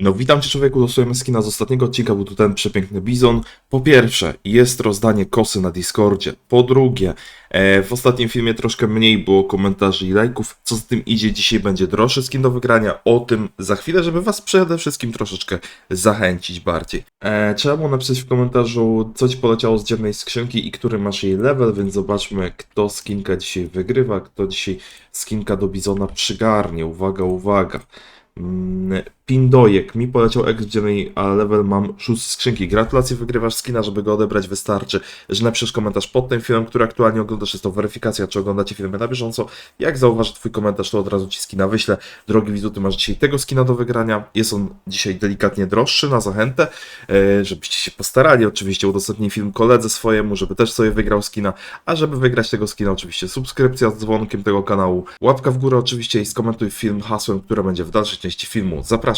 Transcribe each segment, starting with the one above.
No witam cię człowieku, losujemy skina z ostatniego odcinka, był tu ten przepiękny bizon. Po pierwsze, jest rozdanie kosy na Discordzie. Po drugie, e, w ostatnim filmie troszkę mniej było komentarzy i lajków. Co za tym idzie, dzisiaj będzie droższy skin do wygrania. O tym za chwilę, żeby was przede wszystkim troszeczkę zachęcić bardziej. E, trzeba było napisać w komentarzu, co ci poleciało z dziennej skrzynki i który masz jej level, więc zobaczmy, kto skinka dzisiaj wygrywa, kto dzisiaj skinka do bizona przygarnie. Uwaga, uwaga. Mm, Pindojek mi poleciał X dziennej, a level mam 6 skrzynki. Gratulacje, wygrywasz skina, żeby go odebrać wystarczy, że napiszesz komentarz pod tym filmem, który aktualnie oglądasz. Jest to weryfikacja, czy oglądacie filmy na bieżąco. Jak zauważy twój komentarz, to od razu ci skina wyślę. Drogi widzu, ty masz dzisiaj tego skina do wygrania. Jest on dzisiaj delikatnie droższy na zachętę, e, żebyście się postarali. Oczywiście udostępnij film koledze swojemu, żeby też sobie wygrał skina. A żeby wygrać tego skina, oczywiście subskrypcja z dzwonkiem tego kanału, łapka w górę oczywiście i skomentuj film hasłem, które będzie w dalszej części filmu. Zapraszam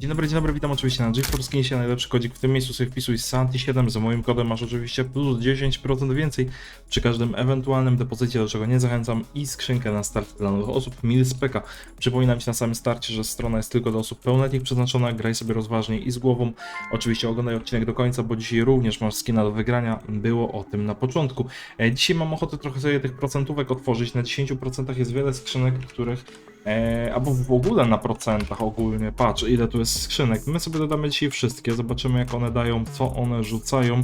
Dzień dobry, dzień dobry, witam oczywiście na GeForce Kinsie, najlepszy kodzik w tym miejscu sobie wpisuj Santi7, za moim kodem masz oczywiście plus 10% więcej przy każdym ewentualnym depozycie, do czego nie zachęcam i skrzynkę na start dla nowych osób, Milspeka. Przypominam Ci na samym starcie, że strona jest tylko dla osób pełnoletnich przeznaczona, graj sobie rozważnie i z głową. Oczywiście oglądaj odcinek do końca, bo dzisiaj również masz skina do wygrania, było o tym na początku. E, Dzisiaj mam ochotę trochę sobie tych procentówek otworzyć, na 10% jest wiele skrzynek, których E, albo w ogóle na procentach ogólnie, patrz ile tu jest skrzynek. My sobie dodamy dzisiaj wszystkie, zobaczymy jak one dają, co one rzucają.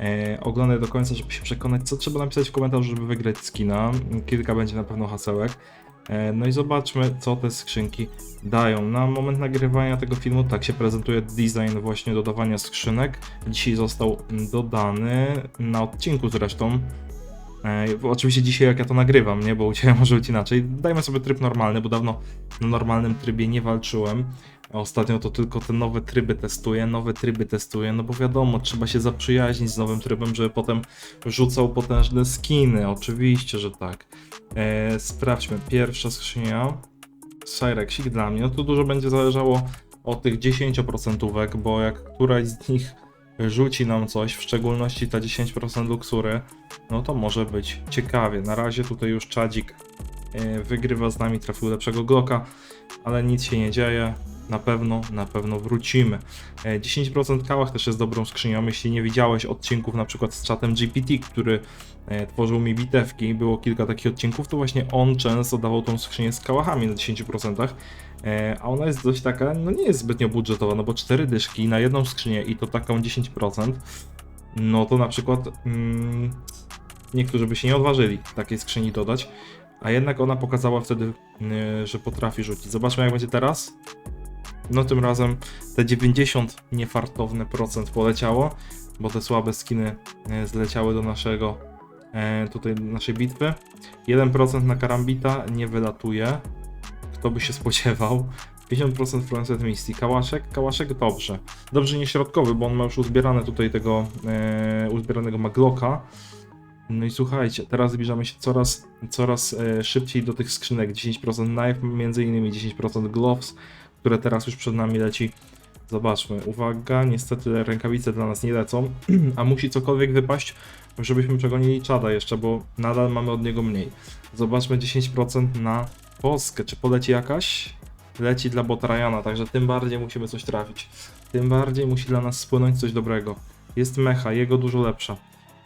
E, oglądaj do końca, żeby się przekonać, co trzeba napisać w komentarzu, żeby wygrać skina. Kilka będzie na pewno hasełek. E, no i zobaczmy, co te skrzynki dają. Na moment nagrywania tego filmu tak się prezentuje design właśnie dodawania skrzynek. Dzisiaj został dodany na odcinku zresztą. E, Oczywiście dzisiaj jak ja to nagrywam, nie, bo u Ciebie może być inaczej. Dajmy sobie tryb normalny, bo dawno na normalnym trybie nie walczyłem. Ostatnio to tylko te nowe tryby testuję, nowe tryby testuję, no bo wiadomo, trzeba się zaprzyjaźnić z nowym trybem, żeby potem rzucał potężne skiny. Oczywiście, że tak. E, sprawdźmy, pierwsza skrzynia. Cyrexik dla mnie, no tu dużo będzie zależało od tych 10%, bo jak któraś z nich rzuci nam coś, w szczególności ta 10% luksury, no to może być ciekawie. Na razie tutaj już Czadzik e, wygrywa z nami, trafił lepszego Glocka, ale nic się nie dzieje. Na pewno, na pewno wrócimy. E, 10% kałach też jest dobrą skrzynią. Jeśli nie widziałeś odcinków na przykład z czatem GPT, który e, tworzył mi bitewki, było kilka takich odcinków, to właśnie on często dawał tą skrzynię z kałachami na 10%. E, a ona jest dość taka, no nie jest zbytnio budżetowa, no bo 4 dyszki na jedną skrzynię i to taką 10%, no to na przykład mm, niektórzy by się nie odważyli takiej skrzyni dodać, a jednak ona pokazała wtedy, że potrafi rzucić. Zobaczmy jak będzie teraz. No tym razem te 90 niefartowne procent poleciało, bo te słabe skiny y, zleciały do naszego e, tutaj naszej bitwy. 1% na karambita nie wylatuje. Kto by się spodziewał? 50% Fluencer Misty. Kałaszek? Kałaszek dobrze. Dobrze nie środkowy, bo on ma już uzbierane tutaj tego e, uzbieranego Maglocka. No i słuchajcie, teraz zbliżamy się coraz, coraz e, szybciej do tych skrzynek. 10% knife, między innymi 10% gloves, które teraz już przed nami leci. Zobaczmy, uwaga, niestety rękawice dla nas nie lecą, a musi cokolwiek wypaść, żebyśmy przegonili czada jeszcze, bo nadal mamy od niego mniej. Zobaczmy 10% na Polskę, czy poleci jakaś? Leci dla Botrajana, także tym bardziej musimy coś trafić. Tym bardziej musi dla nas spłynąć coś dobrego. Jest mecha, jego dużo lepsza.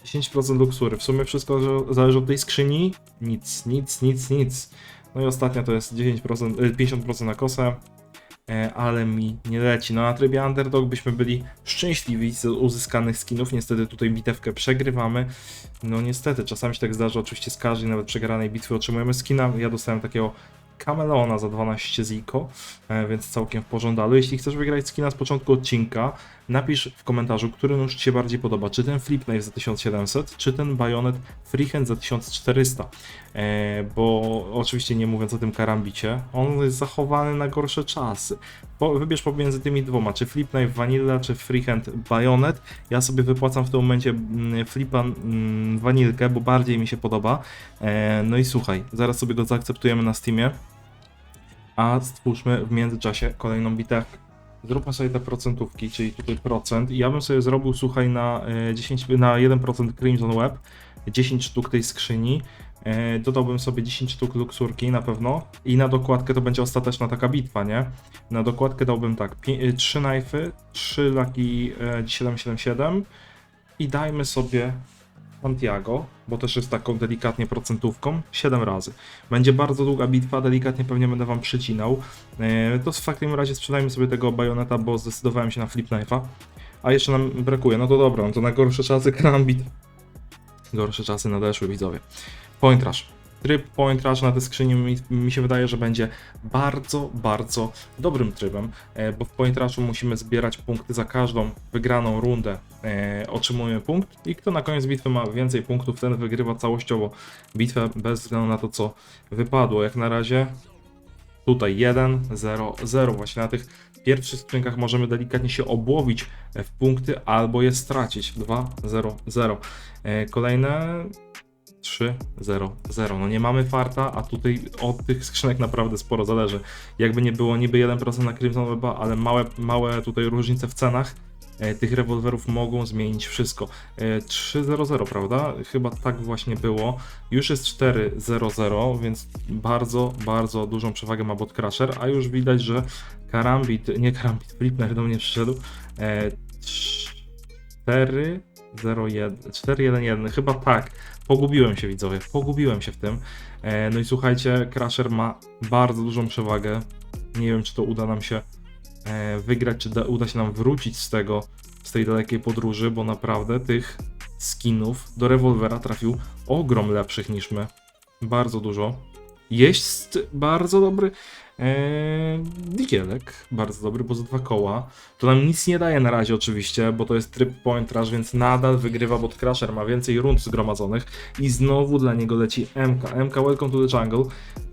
10% luksury. W sumie wszystko zależy- od tej skrzyni. Nic, nic, nic, nic. No i ostatnia to jest 10%, y, 50% na kosę, ale mi nie leci. No na trybie underdog byśmy byli szczęśliwi z uzyskanych skinów. Niestety tutaj bitewkę przegrywamy. No niestety, czasami się tak zdarza. Oczywiście z każdej nawet przegranej bitwy otrzymujemy skina. Ja dostałem takiego Kameleona za 12 ziko, e, więc całkiem w pożądalu. Jeśli chcesz wygrać skina z początku odcinka, napisz w komentarzu, który nóż Ci się bardziej podoba. Czy ten Flip Knife za 1700, czy ten Bayonet Freehand za 1400. E, bo oczywiście nie mówiąc o tym karambicie, on jest zachowany na gorsze czasy. Po, wybierz pomiędzy tymi dwoma, czy Flip Knife Vanilla, czy Freehand Bayonet. Ja sobie wypłacam w tym momencie mm, Flipa mm, Vanilkę, bo bardziej mi się podoba. E, no i słuchaj, zaraz sobie go zaakceptujemy na Steamie a stwórzmy w międzyczasie kolejną bitewkę. Zróbmy sobie te procentówki, czyli tutaj procent. I ja bym sobie zrobił, słuchaj, na, e, 10, na 1% Crimson Web, 10 sztuk tej skrzyni. E, dodałbym sobie 10 sztuk luksurki na pewno i na dokładkę to będzie ostateczna taka bitwa, nie? Na dokładkę dałbym tak, 3 knifey, 3 laki e, 777 i dajmy sobie Santiago, bo też jest taką delikatnie procentówką, 7 razy. Będzie bardzo długa bitwa, delikatnie pewnie będę wam przycinał. E, To w takim razie sprzedajmy sobie tego bajoneta, bo zdecydowałem się na flip knife'a. A jeszcze nam brakuje, no to dobra, no to na gorsze czasy krambit. Gorsze czasy nadeszły, widzowie. Point rush. Tryb point rush na tej skrzyni mi, mi się wydaje, że będzie bardzo, bardzo dobrym trybem, e, bo w point rushu musimy zbierać punkty za każdą wygraną rundę. E, otrzymujemy punkt i kto na koniec bitwy ma więcej punktów, ten wygrywa całościowo bitwę bez względu na to, co wypadło. Jak na razie tutaj 1, 0, 0. Właśnie na tych pierwszych skrzynkach możemy delikatnie się obłowić e, w punkty albo je stracić. 2, 0, 0. E, Kolejne 3, 0, 0. No nie mamy farta, a tutaj od tych skrzynek naprawdę sporo zależy. Jakby nie było niby 1% na Crimson Weba, ale małe, małe tutaj różnice w cenach e, tych rewolwerów mogą zmienić wszystko. E, 3-0-0, prawda? Chyba tak właśnie było. Już jest 4-0-0, więc bardzo, bardzo dużą przewagę ma Bot Crusher, a już widać, że Karambit, nie Karambit, Flipner do mnie przyszedł. E, 4 0-1, 4-1-1, chyba tak. Pogubiłem się widzowie, pogubiłem się w tym. E, no i słuchajcie, Crusher ma bardzo dużą przewagę. Nie wiem, czy to uda nam się e, wygrać, czy da, uda się nam wrócić z tego, z tej dalekiej podróży, bo naprawdę tych skinów do rewolwera trafił ogrom lepszych niż my. Bardzo dużo. Jest bardzo dobry Digielek, bardzo dobry, bo za dwa koła. To nam nic nie daje na razie oczywiście, bo to jest tryb point rush, więc nadal wygrywa bot Crusher, ma więcej rund zgromadzonych i znowu dla niego leci MK. MK, welcome to the jungle.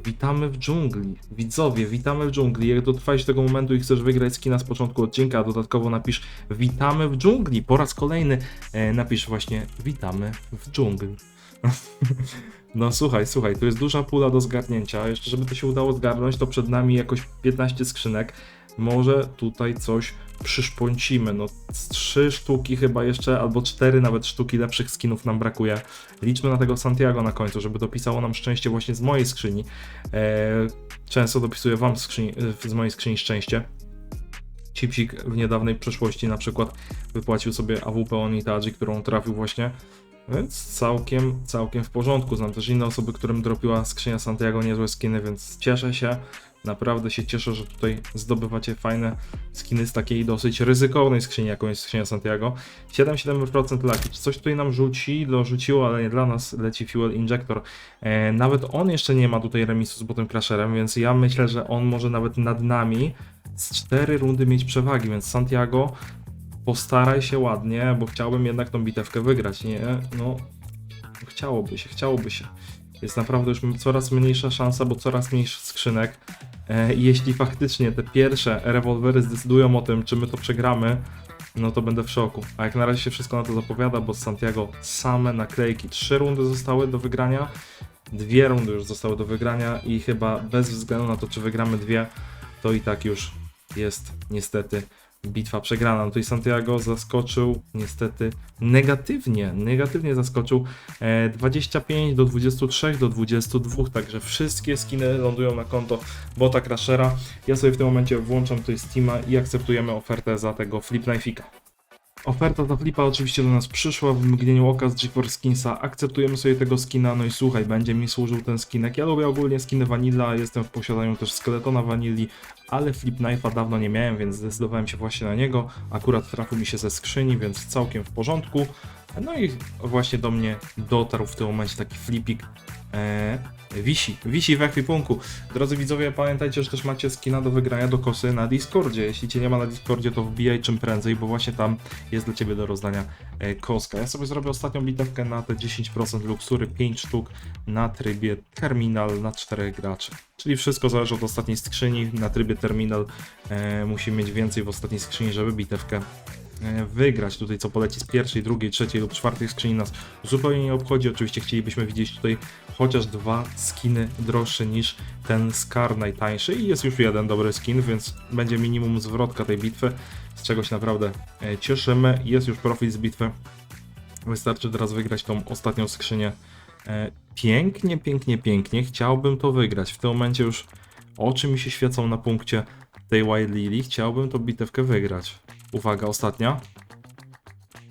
Witamy w dżungli. Widzowie, witamy w dżungli. Jak dotrwałeś do tego momentu i chcesz wygrać skina z początku odcinka, dodatkowo napisz witamy w dżungli. Po raz kolejny e, napisz właśnie witamy w dżungli. No słuchaj, słuchaj, tu jest duża pula do zgarnięcia. Jeszcze żeby to się udało zgarnąć, to przed nami jakoś 15 skrzynek. Może tutaj coś przyszpącimy. No 3 sztuki chyba jeszcze, albo 4 nawet sztuki lepszych skinów nam brakuje. Liczmy na tego Santiago na końcu, żeby dopisało nam szczęście właśnie z mojej skrzyni. Eee, często dopisuję wam skrzyni, z mojej skrzyni szczęście. Cipsik w niedawnej przeszłości na przykład wypłacił sobie AWP Onitaji, którą trafił właśnie więc całkiem, całkiem w porządku. Znam też inne osoby, którym dropiła skrzynia Santiago niezłe skiny, więc cieszę się. Naprawdę się cieszę, że tutaj zdobywacie fajne skiny z takiej dosyć ryzykownej skrzyni, jaką jest skrzynia Santiago. 7,7% laki. Coś tutaj nam rzuci? Dorzuciło, ale nie dla nas. Leci Fuel Injector. E, nawet on jeszcze nie ma tutaj remisu z Botem Crusherem, więc ja myślę, że on może nawet nad nami z 4 rundy mieć przewagi, więc Santiago postaraj się ładnie, bo chciałbym jednak tą bitewkę wygrać, nie? No, chciałoby się, chciałoby się. Jest naprawdę już coraz mniejsza szansa, bo coraz mniej skrzynek. E, jeśli faktycznie te pierwsze rewolwery zdecydują o tym, czy my to przegramy, no to będę w szoku. A jak na razie się wszystko na to zapowiada, bo z Santiago same naklejki. Trzy rundy zostały do wygrania, dwie rundy już zostały do wygrania i chyba bez względu na to, czy wygramy dwie, to i tak już jest niestety bitwa przegrana. No tutaj Santiago zaskoczył niestety negatywnie, negatywnie zaskoczył e, 25 do 23 do 22, także wszystkie skiny lądują na konto bota Crashera. Ja sobie w tym momencie włączam tutaj Steama i akceptujemy ofertę za tego Flip Knife'ika. Oferta ta flipa oczywiście do nas przyszła w mgnieniu oka z GeForce Skinsa. Akceptujemy sobie tego skina, no i słuchaj, będzie mi służył ten skinek. Ja lubię ogólnie skiny Vanilla, jestem w posiadaniu też skeletona Vanilli, ale Flip Knife'a dawno nie miałem, więc zdecydowałem się właśnie na niego. Akurat trafił mi się ze skrzyni, więc całkiem w porządku. No i właśnie do mnie dotarł w tym momencie taki flipik. Eee, wisi, wisi w ekwipunku. Drodzy widzowie, pamiętajcie, że też macie skina do wygrania do kosy na Discordzie. Jeśli cię nie ma na Discordzie, to wbijaj czym prędzej, bo właśnie tam jest dla ciebie do rozdania e, koska. Ja sobie zrobię ostatnią bitewkę na te 10% luksury, 5 sztuk na trybie terminal na 4 graczy. Czyli wszystko zależy od ostatniej skrzyni. Na trybie terminal e, musimy mieć więcej w ostatniej skrzyni, żeby bitewkę e, wygrać. Tutaj co poleci z pierwszej, drugiej, trzeciej lub czwartej skrzyni nas zupełnie nie obchodzi. Oczywiście chcielibyśmy widzieć tutaj chociaż dwa skiny droższe niż ten Scar najtańszy i jest już jeden dobry skin, więc będzie minimum zwrotka tej bitwy, z czego się naprawdę e, cieszymy. Jest już profit z bitwy. Wystarczy teraz wygrać tą ostatnią skrzynię E, pięknie, pięknie, pięknie. Chciałbym to wygrać. W tym momencie już oczy mi się świecą na punkcie tej Wild Lily. Chciałbym tą bitewkę wygrać. Uwaga, ostatnia.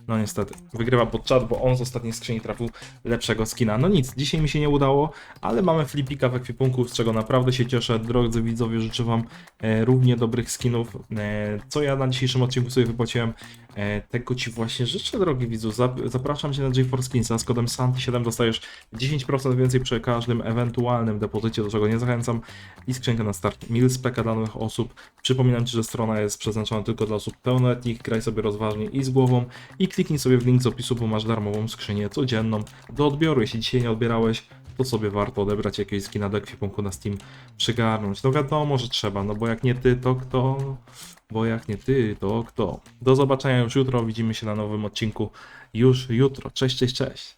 No niestety, wygrywa pod czat, bo on z ostatniej skrzyni trafił lepszego skina. No nic, dzisiaj mi się nie udało, ale mamy flipika w ekwipunku, z czego naprawdę się cieszę. Drodzy widzowie, życzę wam e, równie dobrych skinów. E, co ja na dzisiejszym odcinku sobie wypłaciłem, tego ci właśnie życzę, drogi widzu. Zap- zapraszam cię na J4 Skinsa z kodem SANTY7 dostajesz 10% więcej przy każdym ewentualnym depozycie, do czego nie zachęcam. I skrzynkę na start Milspeka dla nowych osób. Przypominam ci, że strona jest przeznaczona tylko dla osób pełnoletnich. Graj sobie rozważnie i z głową. I kliknij sobie w link z opisu, bo masz darmową skrzynię codzienną do odbioru. Jeśli dzisiaj nie odbierałeś, to sobie warto odebrać jakiegoś skina do ekwipunku na Steam, przygarnąć. No wiadomo, że trzeba, no bo jak nie ty, to kto? Bo jak nie ty, to kto? Do zobaczenia już jutro, widzimy się na nowym odcinku już jutro. Cześć, cześć, cześć.